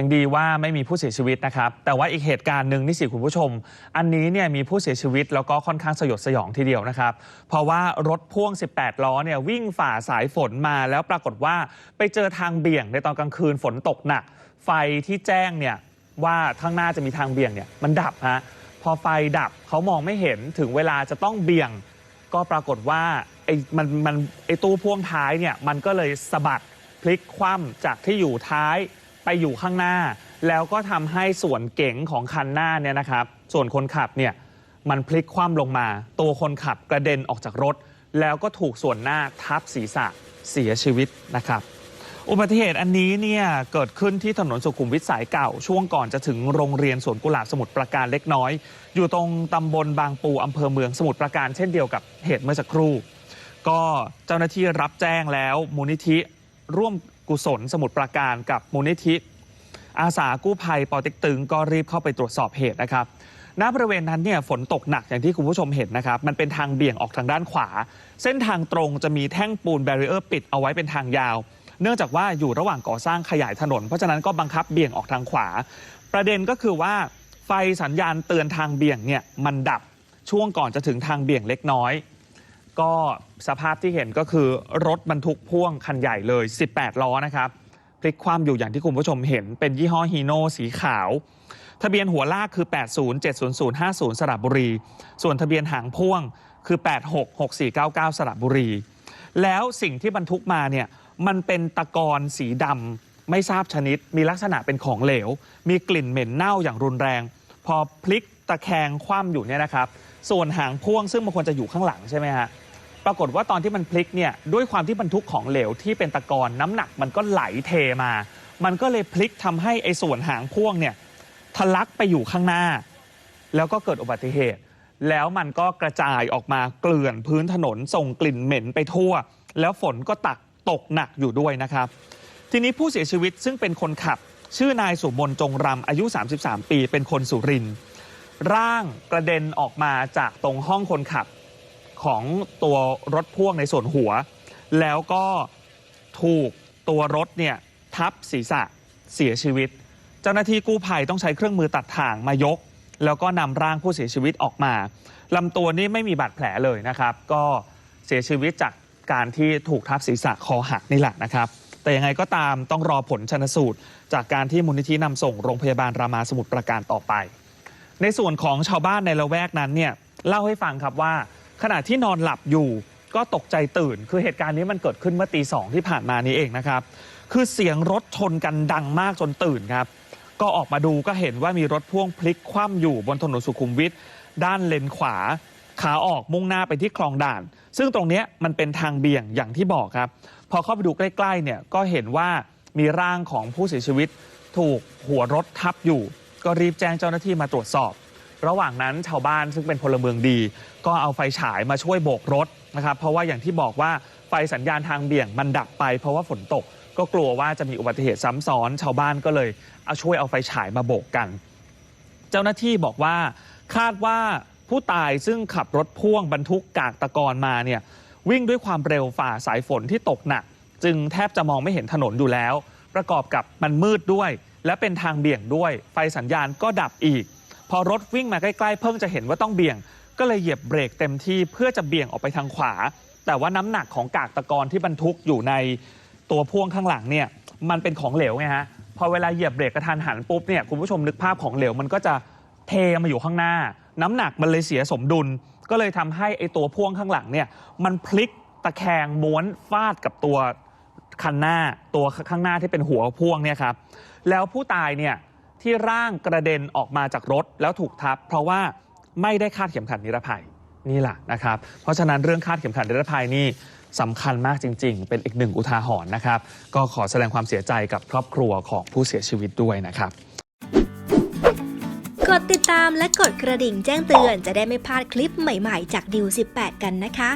ยังดีว่าไม่มีผู้เสียชีวิตนะครับ แต่ว่าอีกเหตุการณ์หนึ่งนี่สิคุณผู้ชม อันนี้เนี่ยมีผู้เสียชีวิตแล้วก็ค่อนข้างสยดสยองทีเดียวนะครับ เพราะว่ารถพ่วง 18 ล้อเนี่ยวิ่งฝ่าสายฝนมาแล้วปรากฏว่าไปเจอทางเบี่ยงในตอนกลางคืนฝนตกหนัก ไฟที่แจ้งเนี่ยว่าข้างหน้าจะมีทางเบี่ยงเนี่ยมันดับฮะพอไฟดับเขามองไม่เห็นถึงเวลาจะต้องเบี่ยง ก็ปรากฏว่าไอ้มันมันไอ้ตู้พ่วงท้ายเนี่ยมันก็เลยสะบัดพลิกคว่ำจากที่อยู่ท้าย ไปอยู่ข้างหน้า แล้วก็ทำให้ส่วนเก๋งของคันหน้าเนี่ยนะครับ ส่วนคนขับเนี่ยมันพลิกคว่ำลงมา ตัวคนขับกระเด็นออกจากรถ แล้วก็ถูกส่วนหน้าทับศีรษะเสียชีวิตนะครับ อุบัติเหตุอันนี้เนี่ยเกิดขึ้นที่ถนนสุขุมวิทสายเก่า ช่วงก่อนจะถึงโรงเรียนสวนกุหลาบสมุทรปราการเล็กน้อย อยู่ตรงตำบลบางปูอำเภอเมืองสมุทรปราการเช่นเดียวกับเหตุเมื่อสักครู่ ก็เจ้าหน้าที่รับแจ้งแล้วมูลนิธิร่วม กุศลสมุทรปราการกับมูลนิธิ อาสากู้ภัยปอเต็กตึงก็รีบเข้าไปตรวจสอบเหตุนะครับณบริเวณนั้นเนี่ยฝนตกหนักอย่างที่คุณผู้ชมเห็นนะครับ มันเป็นทางเบี่ยงออกทางด้านขวา เส้นทางตรงจะมีแท่งปูนแบรีเออร์ปิดเอาไว้เป็นทางยาว เนื่องจากว่าอยู่ระหว่างก่อสร้างขยายถนน เพราะฉะนั้นก็บังคับเบี่ยงออกทางขวา ประเด็นก็คือว่าไฟสัญญาณเตือนทางเบี่ยงเนี่ยมันดับช่วงก่อนจะถึงทางเบี่ยงเล็กน้อย ก็สภาพที่เห็นก็คือรถบรรทุกพ่วงคันใหญ่เลย 18 ล้อนะครับพลิกคว่ำอยู่อย่างที่คุณผู้ชมเห็นเป็นยี่ห้อฮีโน่สีขาว ทะเบียนหัวลากคือ 807050 สระบุรี ส่วนทะเบียนหางพ่วงคือ 866499 สระบุรี แล้วสิ่งที่บรรทุกมาเนี่ยมันเป็นตะกอนสีดำไม่ทราบชนิด มีลักษณะเป็นของเหลว มีกลิ่นเหม็นเน่าอย่างรุนแรง พอพลิกตะแคงคว่ำอยู่เนี่ยนะครับ ส่วนหางพ่วงซึ่งมันควรจะอยู่ข้างหลังใช่ไหมฮะ ปรากฏว่าตอนที่มันพลิกเนี่ยด้วยความที่บรรทุกของเหลวที่เป็นตะกอนน้ำหนักมันก็ไหลเทมา มันก็เลยพลิกทำให้ไอ้ส่วนหางพ่วงเนี่ยทะลักไปอยู่ข้างหน้า แล้วก็เกิดอุบัติเหตุ แล้วมันก็กระจายออกมาเกลื่อนพื้นถนนส่งกลิ่นเหม็นไปทั่ว แล้วฝนก็ตักตกหนักอยู่ด้วยนะครับ ทีนี้ผู้เสียชีวิตซึ่งเป็นคนขับ ชื่อนายสุมนจงรำอายุ 33 ปี เป็นคนสุรินทร์ร่างกระเด็นออกมาจากตรงห้องคนขับ ของตัวรถพ่วงในส่วนหัว แล้วก็ถูกตัวรถเนี่ยทับศีรษะเสียชีวิต เจ้าหน้าที่กู้ภัยต้องใช้เครื่องมือตัดถ่างมายก แล้วก็นำร่างผู้เสียชีวิตออกมาลำตัวนี่ไม่มีบาดแผลเลยนะครับ ก็เสียชีวิตจากการที่ถูกทับศีรษะคอหักนี่แหละนะครับ แต่ยังไงก็ตามต้องรอผลชนสูตร จากการที่มูลนิธินำส่งโรงพยาบาลรามาสมุทรปราการต่อไป ในส่วนของชาวบ้านในละแวกนั้นเนี่ยเล่าให้ฟังครับว่า ขณะที่นอนหลับอยู่ก็ตกใจตื่น คือเหตุการณ์นี้มันเกิดขึ้นเมื่อตีสองที่ผ่านมานี้เองนะครับ คือเสียงรถชนกันดังมากจนตื่นครับ ก็ออกมาดูก็เห็นว่ามีรถพ่วงพลิกคว่ำอยู่บนถนนสุขุมวิทด้านเลนขวา ขาออกมุ่งหน้าไปที่คลองด่าน ซึ่งตรงนี้มันเป็นทางเบี่ยงอย่างที่บอกครับ พอเข้าไปดูใกล้ๆเนี่ยก็เห็นว่ามีร่างของผู้เสียชีวิต ถูกหัวรถทับอยู่ ก็รีบแจ้งเจ้าหน้าที่มาตรวจสอบ ระหว่างนั้นชาวบ้านซึ่งเป็นพลเมืองดี ก็เอาไฟฉายมาช่วยโบกรถนะครับ เพราะว่าอย่างที่บอกว่าไฟสัญญาณทางเบี่ยงมันดับไป เพราะว่าฝนตกก็กลัวว่าจะมีอุบัติเหตุซ้ำซ้อน ชาวบ้านก็เลยเอาช่วยเอาไฟฉายมาโบกกัน เจ้าหน้าที่บอกว่าคาดว่าผู้ตายซึ่งขับรถพ่วงบรรทุกกากตะกอนมาเนี่ยวิ่งด้วยความเร็วฝ่าสายฝนที่ตกหนัก จึงแทบจะมองไม่เห็นถนนอยู่แล้ว ประกอบกับมันมืดด้วย และเป็นทางเบี่ยงด้วย ไฟสัญญาณก็ดับอีก พอรถวิ่งมาใกล้ๆ เพิ่งจะเห็นว่าต้องเบี่ยง ก็เลยเหยียบเบรกเต็มที่เพื่อจะเบี่ยงออกไปทางขวา แต่ว่าน้ำหนักของกากตะกอนที่บรรทุกอยู่ในตัวพ่วงข้างหลังเนี่ยมันเป็นของเหลวไงฮะพอเวลาเหยียบเบรกกระทันหันปุ๊บเนี่ยคุณผู้ชมนึกภาพของเหลวมันก็จะเทมาอยู่ข้างหน้า น้ำหนักมันเลยเสียสมดุล ก็เลยทำให้ไอ้ตัวพ่วงข้างหลังเนี่ยมันพลิกตะแคงม้วนฟาดกับตัวคันหน้าตัวข้างหน้าที่เป็นหัวพ่วงเนี่ยครับแล้วผู้ตายเนี่ย ที่ร่างกระเด็นออกมาจากรถแล้วถูกทับ เพราะว่าไม่ได้คาดเข็มขัดนิรภัยนี่แหละนะครับ เพราะฉะนั้นเรื่องคาดเข็มขัดนิรภัยนี่สำคัญมากจริง ๆ เป็นอีกหนึ่งอุทาหรณ์นะครับ ก็ขอแสดงความเสียใจกับครอบครัวของผู้เสียชีวิตด้วยนะครับ กดติดตามและกดกระดิ่งแจ้งเตือนจะได้ไม่พลาดคลิปใหม่ๆ จากดิว18 กันนะคะ